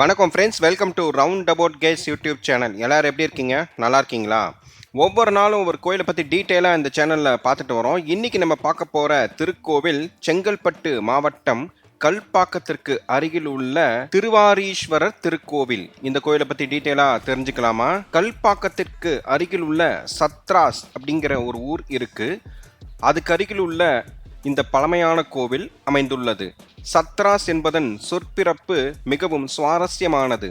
வணக்கம் friends welcome to round about case YouTube channel எல்லோரும் எப்படி இருக்கீங்க? நல்லா இருக்கீங்களா? ஒவ்வொரு நாளும் ஒரு கோயிலை பற்றி டீட்டெயிலாக இந்த சேனலில் பார்த்துட்டு வரோம். இன்றைக்கி நம்ம பார்க்க போகிற திருக்கோவில் செங்கல்பட்டு மாவட்டம் கல்பாக்கத்திற்கு அருகில் உள்ள திருவாரீஸ்வரர் திருக்கோவில். இந்த கோயிலை பற்றி டீட்டெயிலாக தெரிஞ்சுக்கலாமா? கல்பாக்கத்திற்கு அருகில் உள்ள சத்ராஸ் அப்படிங்கிற ஒரு ஊர் இருக்கு. அதுக்கு அருகில் உள்ள இந்த பழமையான கோவில் அமைந்துள்ளது. சத்ராஸ் என்பதன் சொற்பிறப்பு மிகவும் சுவாரஸ்யமானது.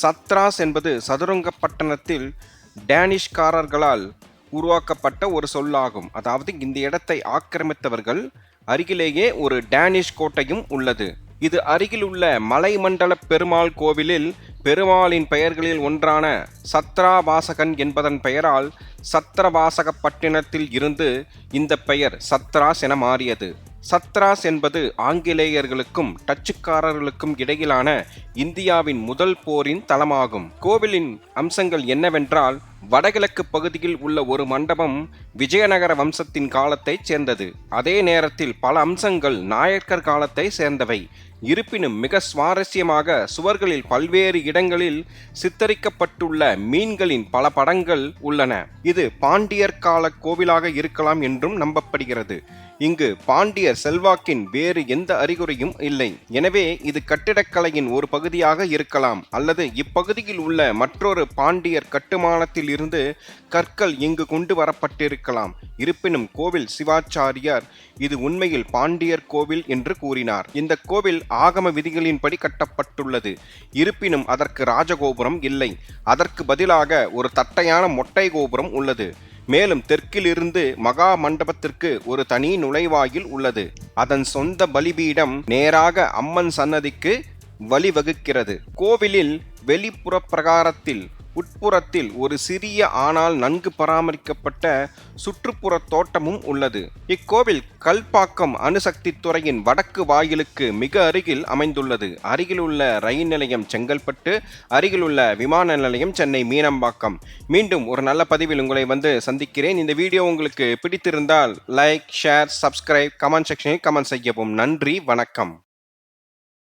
சத்ராஸ் என்பது சதுரங்கப்பட்டணத்தில் டேனிஷ்காரர்களால் உருவாக்கப்பட்ட ஒரு சொல்லாகும். அதாவது இந்த இடத்தை ஆக்கிரமித்தவர்கள் அருகிலேயே ஒரு டேனிஷ் கோட்டையும் உள்ளது. இது அருகில் உள்ள மலைமண்டல பெருமாள் கோவிலில் பெருமாளின் பெயர்களில் ஒன்றான சத்ராவாசகன் என்பதன் பெயரால் சத்ரவாசகப்பட்டினத்தில் இருந்து இந்த பெயர் சத்ராஸ் என மாறியது. சத்ராஸ் என்பது ஆங்கிலேயர்களுக்கும் டச்சுக்காரர்களுக்கும் இடையிலான இந்தியாவின் முதல் போரின் தளமாகும். கோவிலின் அம்சங்கள் என்னவென்றால் வடகிழக்கு பகுதியில் உள்ள ஒரு மண்டபம் விஜயநகர வம்சத்தின் காலத்தைச் சேர்ந்தது. அதே நேரத்தில் பல அம்சங்கள் நாயக்கர் காலத்தை சேர்ந்தவை. இருப்பினும் மிக சுவாரஸ்யமாக சுவர்களில் பல்வேறு இடங்களில் சித்தரிக்கப்பட்டுள்ள மீன்களின் பல படங்கள் உள்ளன. இது பாண்டியர் கால கோவிலாக இருக்கலாம் என்றும் நம்பப்படுகிறது. இங்கு பாண்டியர் செல்வாக்கின் வேறு எந்த அறிகுறியும் இல்லை. எனவே இது கட்டிடக்கலையின் ஒரு பகுதியாக இருக்கலாம். அல்லது இப்பகுதியில் உள்ள மற்றொரு பாண்டியர் கட்டுமானத்தில் இருந்து கற்கள் இங்கு கொண்டு வரப்பட்டிருக்கலாம். இருப்பினும் கோவில் சிவாச்சாரியார் இது உண்மையில் பாண்டியர் கோவில் என்று கூறினார். இந்த கோவில் ஆகம விதிகளின்படி கட்டப்பட்டுள்ளது. இருப்பினும் அதற்கு ராஜகோபுரம் இல்லை. அதற்கு பதிலாக ஒரு தட்டையான மொட்டை கோபுரம் உள்ளது. மேலும் தெற்கிலிருந்து மகா மண்டபத்திற்கு ஒரு தனி நுழைவாயில் உள்ளது. அதன் சொந்த பலிபீடம் நேராக அம்மன் சன்னதிக்கு வழிவகுக்கிறது. கோவிலில் வெளிப்புற பிரகாரத்தில் உட்புறத்தில் ஒரு சிறிய ஆனால் நன்கு பராமரிக்கப்பட்ட சுற்றுப்புற தோட்டமும் உள்ளது. இக்கோவில் கல்பாக்கம் அணுசக்தி துறையின் வடக்கு வாயிலுக்கு மிக அருகில் அமைந்துள்ளது. அருகிலுள்ள ரயில் நிலையம் செங்கல்பட்டு அருகிலுள்ள விமான நிலையம் சென்னை மீனம்பாக்கம். மீண்டும் ஒரு நல்ல பதிவில் உங்களை வந்து சந்திக்கிறேன். இந்த வீடியோ உங்களுக்கு பிடித்திருந்தால் லைக் ஷேர் சப்ஸ்கிரைப் கமெண்ட் செக்ஷனில் கமெண்ட் செய்யவும். நன்றி வணக்கம்.